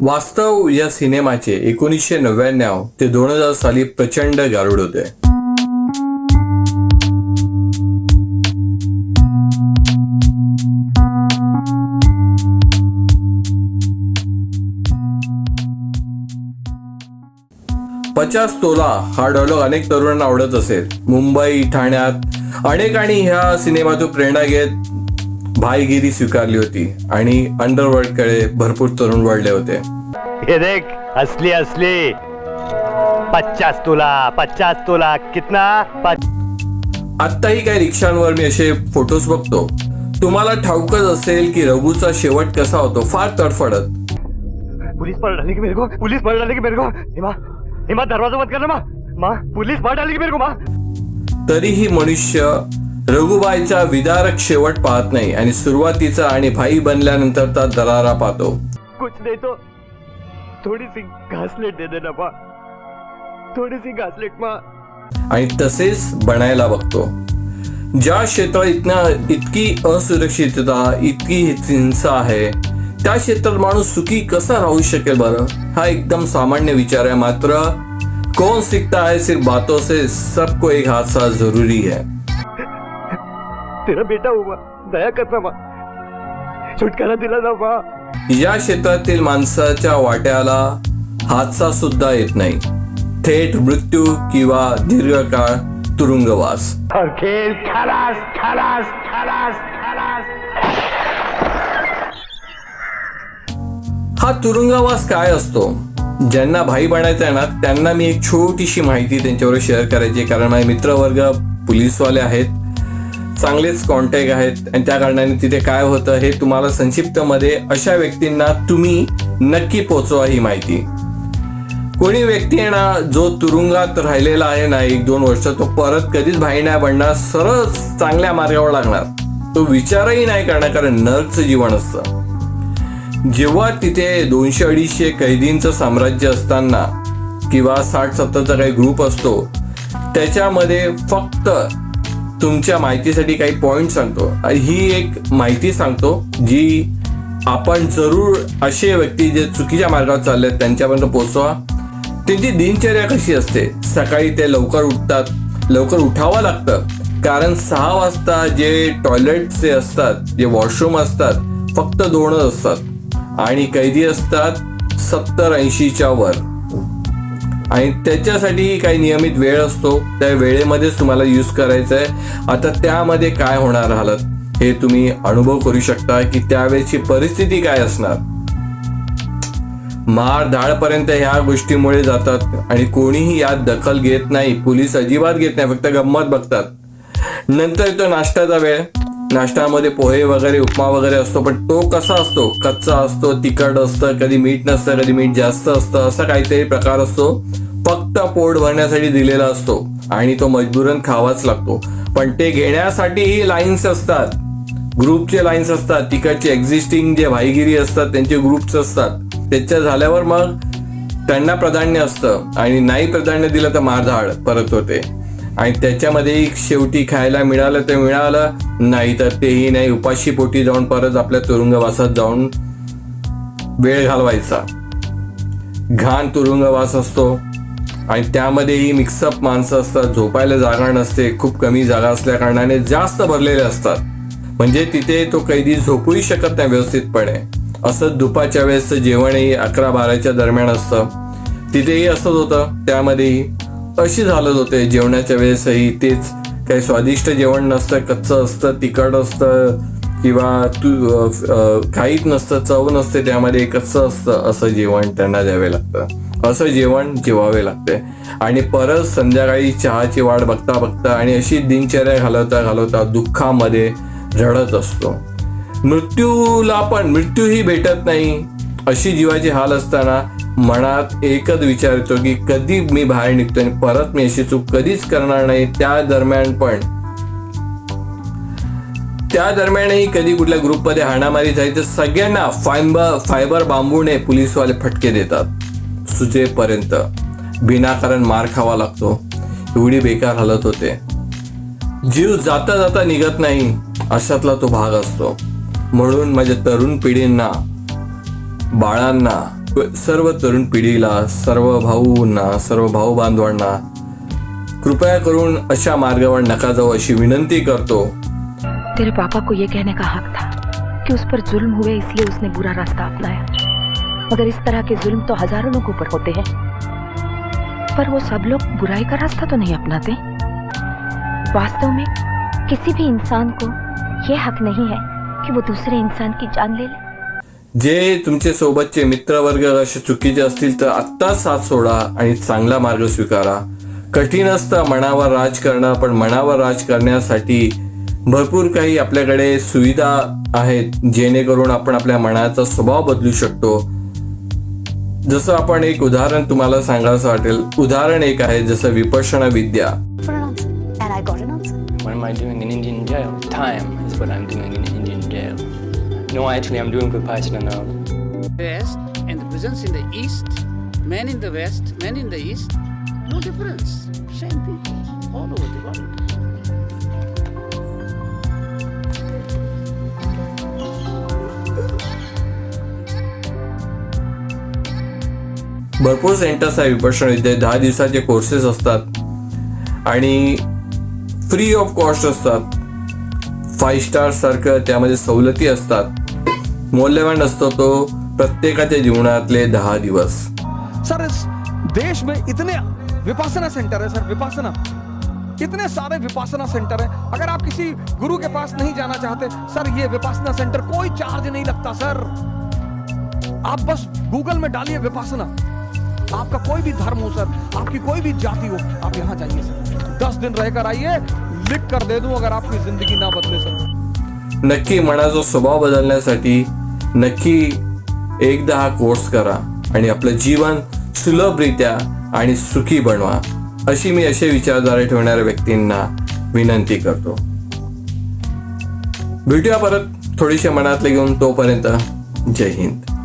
वास्तव या सिनेमाचे एकोणीसशे नव्याण्णव ते दोन हजार साली प्रचंड गारुड होते. पचास तोला हा डायलॉग अनेक तरुणांना आवडत असेल. मुंबई ठाण्यात अनेकांनी ह्या सिनेमातून प्रेरणा घेत भाईगिरी स्वीकारली होती आणि अंडरवर्ल्डकडे भरपूर तरुण वळले होते. ये देख असली असली. पचास तुला पचास तुला कितना? आत्ताही काही रिक्षांवर मी असे फोटोज बघतो. तुम्हाला ठाऊकच असेल की रघुचा शेवट कसा होतो फार तडफडत. पुलिस पकड़ डाली कि मेरे को पुलिस पकड़ कि मेरे को. हिमा हिमा दरवाजा करना माँ. माँ पुलिस पकड़ कि मेरे को माँ. तरीही मनुष्य रघुबाईचा विदारक शेवट पाहत नाही आणि सुरुवातीचा आणि भाई बनल्यानंतरचा दरारा पाहतो. कुछ नहीं तो. थोड़ी सी घासलेट दे देना माँ थोड़ी सी घासलेट माँ. आणि तसेच बनायला बघतो. ज्या क्षेत्रात इथनं इतकी असुरक्षितता इतकी हिंसा आहे त्या क्षेत्रात माणूस सुखी कसा राहू शकेल बरं? हा एकदम सामान्य विचार आहे. मात्र कौन सीखता है सिर्फ बातों से सबको एक हादसा जरूरी है. तेरा बेटा हूँ दया करना माँ छुटकारा दिला ना माँ या क्षेत्रातील माणसाच्या वाट्याला हादसा सुद्धा येत नाही. थेट मृत्यू किंवा दीर्घकाळ तुरुंगवास. और खेल खलास खलास खलास खलास हा तुरुंगवास काय असतो? ज्यांना भाई बनायचं आहे ना त्यांना मी एक छोटीशी माहिती त्यांच्यावर शेअर करायची. कारण माझे मित्रवर्ग पोलीसवाले आहेत. चांगलेच कॉन्टॅक्ट आहेत. आणि त्या कारणाने तिथे काय होतं हे तुम्हाला संक्षिप्तमध्ये अशा व्यक्तींना तुम्ही नक्की पोचवा ही माहिती. कोणी व्यक्ती आहे ना जो तुरुंगात राहिलेला आहे ना एक दोन वर्ष तो परत कधीच भाई नाही बनणार सरळ चांगल्या मार्गावर लागणार. तो विचारही नाही करणार कारण नर्कचं जीवन असतं. जेव्हा तिथे दोनशे अडीचशे कैदींचं साम्राज्य असताना किंवा साठ सत्तरचा काही ग्रुप असतो त्याच्यामध्ये फक्त तुमच्या माहितीसाठी काही पॉइंट सांगतो. आणि ही एक माहिती सांगतो जी आपण जरूर असे व्यक्ती जे चुकीच्या मार्गावर चालले आहेत त्यांच्यापर्यंत पोचवा त्यांची दिनचर्या कशी असते? सकाळी ते लवकर उठतात. लवकर उठावं लागतं. कारण सहा वाजता जे टॉयलेटचे असतात जे वॉशरूम असतात फक्त दोनच असतात. आणि कैदी असतात सत्तर ऐंशीच्या वर. आणि त्याच्यासाठी काही नियमित वेळ असतो. त्या वेळेमध्येच तुम्हाला यूज करायचं आहे आता त्यामध्ये काय होणार हालत हे तुम्ही अनुभव करू शकता की त्यावेळेची परिस्थिती काय असणार. मार धाडपर्यंत ह्या गोष्टीमुळे जातात आणि कोणीही यात दखल घेत नाही. पोलीस अजिबात घेत नाही फक्त गंमत बघतात. नंतर तो नाश्त्याचा वेळ. नाश्त्यामध्ये पोहे वगैरे उपमा वगैरे असतो पण तो कसा असतो? कच्चा असतो तिखट असतं कधी मीठ नसतं कधी मीठ जास्त असतं असा काहीतरी प्रकार असतो. फक्त पोट भरण्यासाठी दिलेला असतो आणि तो मजबूरन खावाच लागतो. पण ते घेण्यासाठीही लाईन्स असतात. ग्रुपचे लाईन्स असतात. तिकडचे एक्झिस्टिंग जे भाईगिरी असतात त्यांचे ग्रुप्स असतात. त्याच्या झाल्यावर मग त्यांना प्राधान्य असतं. आणि नाही प्राधान्य दिलं तर मारधाड परत होते. आणि त्याच्यामध्ये शेवटी खायला मिळालं तर मिळालं नाही तर तेही नाही. उपाशी पोटी जाऊन परत आपल्या तुरुंगवासात जाऊन वेळ घालवायचा. घाण तुरुंगवास असतो. आणि त्यामध्येही मिक्सअप माणसं असतात. झोपायला जागा नसते. खूप कमी जागा असल्या कारणाने जास्त भरलेले असतात. म्हणजे तिथे तो कैदी झोपूही शकत नाही व्यवस्थितपणे. असं दुपारच्या वेळेसचं जेवणही अकरा बाराच्या दरम्यान असतं. तिथेही असंच होतं. त्यामध्येही. अशी झालत होते. जेवणाच्या वेळेसही तेच काही स्वादिष्ट जेवण नसतं कच्चं असतं तिखट असतं किंवा तू काहीच नसतं चव नसते त्यामध्ये कच्चं असतं असं जेवण त्यांना द्यावे लागतं. असं जेवण जेवावे लागते. आणि परत संध्याकाळी चहाची वाट बघता बघता आणि अशी दिनचर्या घालवता घालवता दुःखामध्ये रडत असतो. मृत्यूला पण मृत्यूही भेटत नाही. अशी जीवाची हाल असताना मनात एकच विचार येतो की कधी मी बाहेर निघतो आणि परत मी अशी चूक कधीच करणार नाही? त्या दरम्यान पण. त्या दरम्यानही कधी कुठल्या ग्रुपमध्ये हाणामारी झाली तर सगळ्यांना फायबर फायबर बांबूने पोलीसवाले फटके देतात. सुजेपर्यंत. विनाकारण मार खावा लागतो. एवढी बेकार हलत होते. जीव जाता जाता निघत नाही. अशातला तो भाग असतो. म्हणून माझ्या तरुण पिढींना बाळांना, सर्व तरुण पिढीला, सर्व भाऊंना, सर्व भाऊ बांधवांना कृपया करून अशा मार्गावर नका जाऊ अशी विनंती करतो. तेरे पापा को ये कहने का हक था कि उस पर जुल्म हुए इसलिए उसने बुरा रास्ता अपनाया। मगर इस तरह के जुल्म तो हज़ारों लोगों पर होते हैं। पर वो सब लोग बुराई का रास्ता तो नहीं अपनाते। वास्तव में किसी भी इंसान को ये हक नहीं है कि वो दूसरे इंसान की जान ले ले। जे तुमचे सोबतचे मित्रवर्ग असे चुकीचे असतील तर आत्ताच साथ सोडा आणि चांगला मार्ग स्वीकारा. कठीण असतं मनावर राज करणं पण मनावर राज करण्यासाठी भरपूर काही आपल्याकडे सुविधा आहेत जेणेकरून आपण आपल्या मनाचा स्वभाव बदलू शकतो. जसं आपण एक उदाहरण तुम्हाला सांगायचं वाटेल. उदाहरण एक आहे जसं विपश्यना विद्या. An answer. And I got an answer. What am I doing in Indian jail? Time is what I'm doing in Indian jail. No, actually, I'm doing Vipassana now. West and the prisons in the East, men in the West, men in the East, no difference. Same people all over the world. भरपूर centres आहे विपश्यना विद्या दहा दिवसाचे courses असतात आणि free of cost असतात five star सारखं त्यामध्ये सवलती असतात. मौल्यवान असतो तो प्रत्येकाच्या जीवनातले दहा दिवस. सर देश में इतने विपासना सेंटर है सर विपासना. कितने सारे विपासना सेंटर है. अगर आप किसी गुरु के पास नहीं जाना चाहते सर ये विपासना सेंटर कोई चार्ज नहीं लगता सर आप बस गूगल में डालिए विपासना. आपका कोई भी धर्म हो सर आपकी कोई भी जाति हो आप यहाँ जाइए सर दस दिन रहकर आइए लिख कर दे दूं अगर आपकी जिंदगी ना बदले सर। नक्की मनाचा स्वभाव बदलण्यासाठी नक्की एकदा हा कोर्स करा आणि आपलं जीवन सुलभरित्या आणि सुखी बनवा. अशी मी असे विचारधारे ठेवणाऱ्या व्यक्तींना विनंती करतो. भेटूया परत थोडीशी मनातले घेऊन तोपर्यंत जय हिंद.